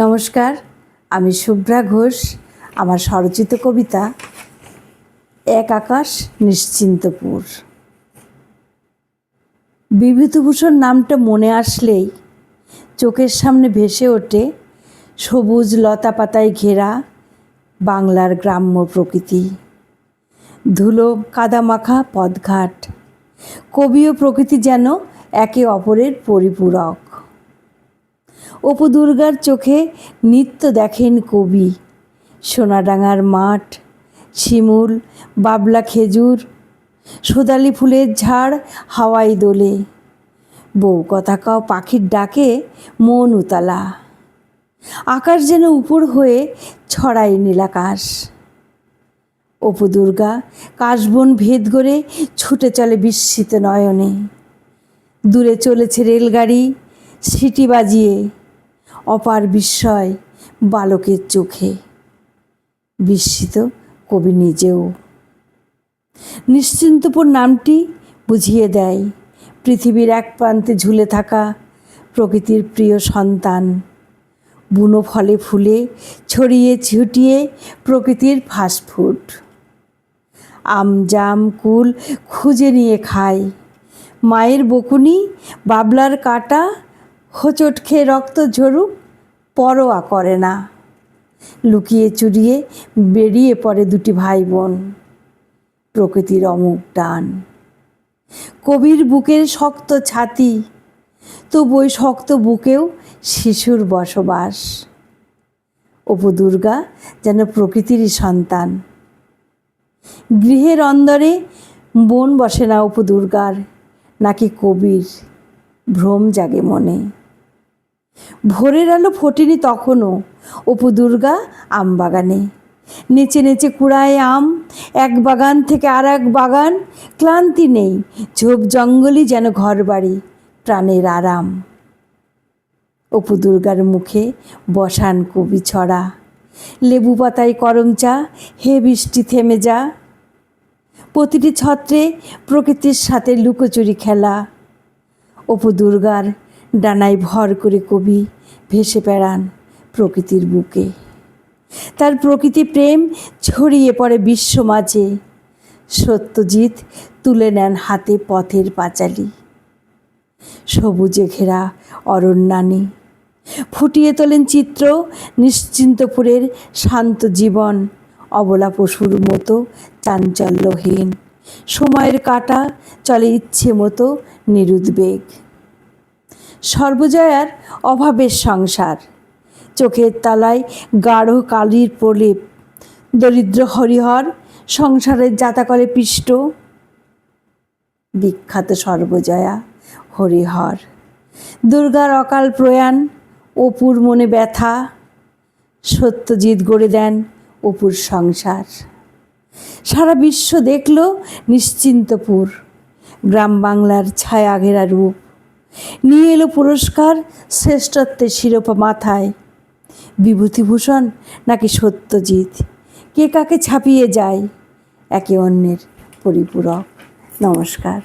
নমস্কার, আমি শুভ্রা ঘোষ, আমার স্বরচিত কবিতা এক আকাশ নিশ্চিন্তপুর। বিভূতিভূষণ নামটা মনে আসলেই চোখের সামনে ভেসে ওঠে সবুজ লতা পাতায় ঘেরা বাংলার গ্রাম্য প্রকৃতি। ধুলো কাদামাখা পদঘাট কবি ও প্রকৃতি যেন একে অপরের পরিপূরক। অপু দুর্গার চোখে নিত্য দেখেন কবি। সোনাডাঙার মাঠ, শিমুল, বাবলা খেজুর, সোদালি ফুলের ঝাড় হাওয়াই দোলে। বউ কথা কাও পাখির ডাকে মন উতালা। আকাশ যেন উপর হয়ে ছড়ায় নীলাকাশ। অপু দুর্গা কাশবন ভেদ করে ছুটে চলে বিস্মিত নয়নে। দূরে চলেছে রেলগাড়ি, সিটি বাজিয়ে অপার বিস্ময় বালকের চোখে। বিস্মিত কবি নিজেও। নিশ্চিন্তপুর নামটি বুঝিয়ে দেয় পৃথিবীর এক প্রান্তে ঝুলে থাকা প্রকৃতির প্রিয় সন্তান। বুনো ফলে ফুলে ছড়িয়ে ছিটিয়ে প্রকৃতির ফাস্টফুড আম, জাম, কুল খুঁজে নিয়ে খায়। মায়ের বকুনি, বাবলার কাটা হোঁচট খেয়ে রক্ত ঝরুক, পরোয়া করে না। লুকিয়ে চুরিয়ে বেরিয়ে পড়ে দুটি ভাই বোন প্রকৃতির অমুক টান। কবির বুকের শক্ত ছাতি, তবু ওই শক্ত বুকেও শিশুর বসবাস। অপু দুর্গা যেন প্রকৃতিরই সন্তান। গৃহের অন্দরে বোন বসে না অপু দুর্গার, নাকি কবির ভ্রম জাগে মনে। ভোরের আলো ফোটেনি তখনও অপু দুর্গা আম বাগানে। নেচে নেচে কুড়ায় আম, এক বাগান থেকে আর এক বাগান, ক্লান্তি নেই, ঝোপ জঙ্গলই যেন ঘর বাড়ি প্রাণের আরাম। অপু দুর্গার মুখে বসান কবি ছড়া, লেবু পাতায় করম চা, হে বৃষ্টি থেমে যা। প্রতিটি ছত্রে প্রকৃতির সাথে লুকোচুরি খেলা। অপু দুর্গার ডানায় ভর করে কবি ভেসে বেড়ান প্রকৃতির বুকে। তার প্রকৃতি প্রেম ছড়িয়ে পড়ে বিশ্ব মাঝে। সত্যজিৎ তুলে নেন হাতে পথের পাঁচালি। সবুজে ঘেরা অরণ্যানী ফুটিয়ে তোলেন চিত্র নিশ্চিন্তপুরের শান্ত জীবন। অবলা পশুর মতো চাঞ্চল্যহীন। সময়ের কাটা চলে ইচ্ছে মতো নিরুদ্বেগ। সর্বজয়ার অভাবের সংসার। চোখের তলায় গাঢ় কালির প্রলেপ। দরিদ্র হরিহর সংসারের জাতাকলে পিষ্ট। বিখ্যাত সর্বজয়া হরিহর। দুর্গার অকাল প্রয়াণ, অপুর মনে ব্যথা। সত্যজিৎ গড়ে দেন অপুর সংসার। সারা বিশ্ব দেখল নিশ্চিন্তপুর। গ্রাম বাংলার ছায়া ঘেরা রূপ। নিয়ে এলো পুরস্কার শ্রেষ্ঠত্বের শিরোপা মাথায়। বিভূতিভূষণ নাকি সত্যজিৎ? কে কাকে ছাপিয়ে যায়? একে অন্যের পরিপূরক। নমস্কার।